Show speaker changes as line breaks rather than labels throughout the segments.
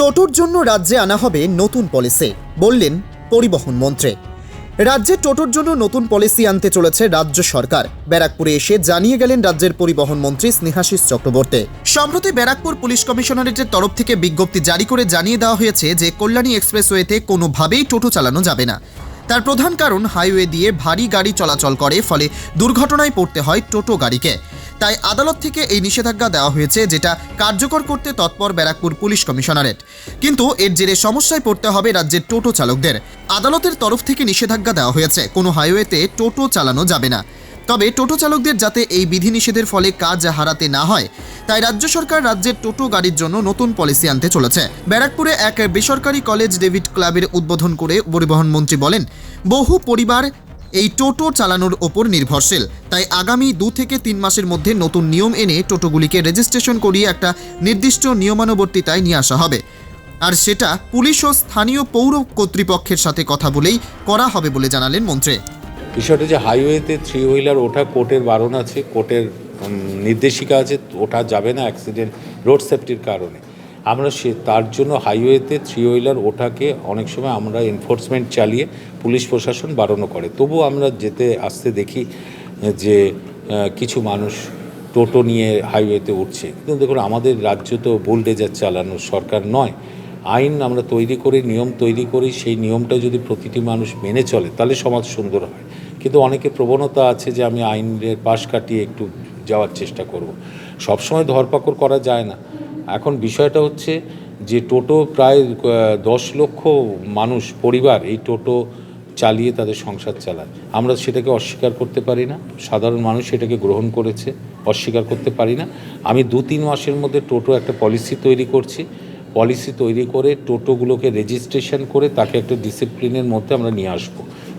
টোটোর জন্য রাজ্যে আনা হবে নতুন পলিসি, বললেন পরিবহন মন্ত্রী। রাজ্যে টোটোর জন্য নতুন পলিসি আনতে চলেছে রাজ্য সরকার। ব্যারাকপুরে এসে জানিয়ে গেলেন রাজ্যের পরিবহন মন্ত্রী স্নেহাশিস চক্রবর্তী। সম্প্রতি ব্যারাকপুর পুলিশ কমিশনারেটের তরফ থেকে বিজ্ঞপ্তি জারি করে জানিয়ে দেওয়া হয়েছে যে, কল্যাণী এক্সপ্রেসওয়েতে কোনোভাবেই টোটো চালানো যাবে না। তার প্রধান কারণ হাইওয়ে দিয়ে ভারী গাড়ি চলাচল করে, ফলে দুর্ঘটনায় পড়তে হয় টোটো গাড়িকে। তাই আদালত থেকে এই নিষেধাজ্ঞা দেওয়া হয়েছে, যেটা কার্যকর করতে তৎপর ব্যারাকপুর পুলিশ কমিশনারেট। কিন্তু এর জেরে সমস্যায় পড়তে হবে রাজ্যের টোটো চালকদের। আদালতের তরফ থেকে নিষেধাজ্ঞা দেওয়া হয়েছে, কোনো হাইওয়েতে টোটো চালানো যাবে না। তবে টোটো চালকদের যাতে এই বিধিনিষেধের ফলে কাজ হারাতে না হয়, তাই রাজ্য সরকার রাজ্যের টোটো গাড়ির জন্য নতুন পলিসি আনতে চলেছে। ব্যারাকপুরে এক বেসরকারি কলেজ ডেভিড ক্লাবের উদ্বোধন করে পরিবহন মন্ত্রী বলেন, বহু পরিবার এই টোটো চালানোর ওপর নির্ভরশীল। তাই আগামী দু থেকে তিন মাসের মধ্যে নতুন নিয়ম এনে টোটোগুলিকে রেজিস্ট্রেশন করিয়ে একটা নির্দিষ্ট নিয়মানুবর্তিতায় নিয়ে আসা হবে। আর সেটা পুলিশ ও স্থানীয় পৌর কর্তৃপক্ষের সাথে কথা বলেই করা হবে বলে জানালেন মন্ত্রী।
বিষয়টা যে হাইওয়েতে থ্রি হুইলার ওঠা কোর্টের বারণ আছে, কোর্টের নির্দেশিকা আছে, ওঠা যাবে না অ্যাক্সিডেন্ট, রোড সেফটির কারণে। আমরা সে, তার জন্য হাইওয়েতে থ্রি হুইলার ওঠাকে অনেক সময় আমরা এনফোর্সমেন্ট চালিয়ে পুলিশ প্রশাসন বারণও করে। তবু আমরা যেতে, আসতে দেখি, যে কিছু মানুষ টোটো নিয়ে হাইওয়েতে উঠছে। কিন্তু দেখুন, আমাদের রাজ্য তো বুলডেজার চালানো সরকার নয়। আইন আমরা তৈরি করি, নিয়ম তৈরি করি, সেই নিয়মটা যদি প্রতিটি মানুষ মেনে চলে, তাহলে সমাজ সুন্দর হয়। কিন্তু অনেকে প্রবণতা আছে যে, আমি আইনের পাশ কাটিয়ে একটু যাওয়ার চেষ্টা করব। সবসময় ধরপাকড় করা যায় না। এখন বিষয়টা হচ্ছে যে টোটো প্রায় দশ লক্ষ মানুষ, পরিবার এই টোটো চালিয়ে তাদের সংসার চালায়। আমরা সেটাকে অস্বীকার করতে পারি না। সাধারণ মানুষ সেটাকে গ্রহণ করেছে, অস্বীকার করতে পারি না। আমি দু তিন মাসের মধ্যে টোটো একটা পলিসি তৈরি করছি। পলিসি তৈরি করে টোটোগুলোকে রেজিস্ট্রেশন করে তাকে একটা ডিসিপ্লিনের মধ্যে আমরা নিয়ে আসব।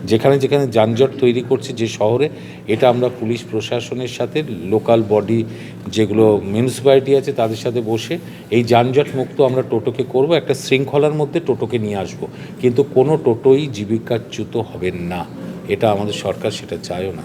যেখানে যেখানে যানজট তৈরি করছে যে শহরে, এটা আমরা পুলিশ প্রশাসনের সাথে লোকাল বডি যেগুলো মিউনিসিপ্যালিটি আছে তাদের সাথে বসে এই যানজট মুক্ত আমরা টোটোকে করব, একটা শৃঙ্খলার মধ্যে টোটোকে নিয়ে আসব। কিন্তু কোনো টোটোই জীবিকাচ্যুত হবেন না। এটা আমাদের সরকার সেটা চায়ও না।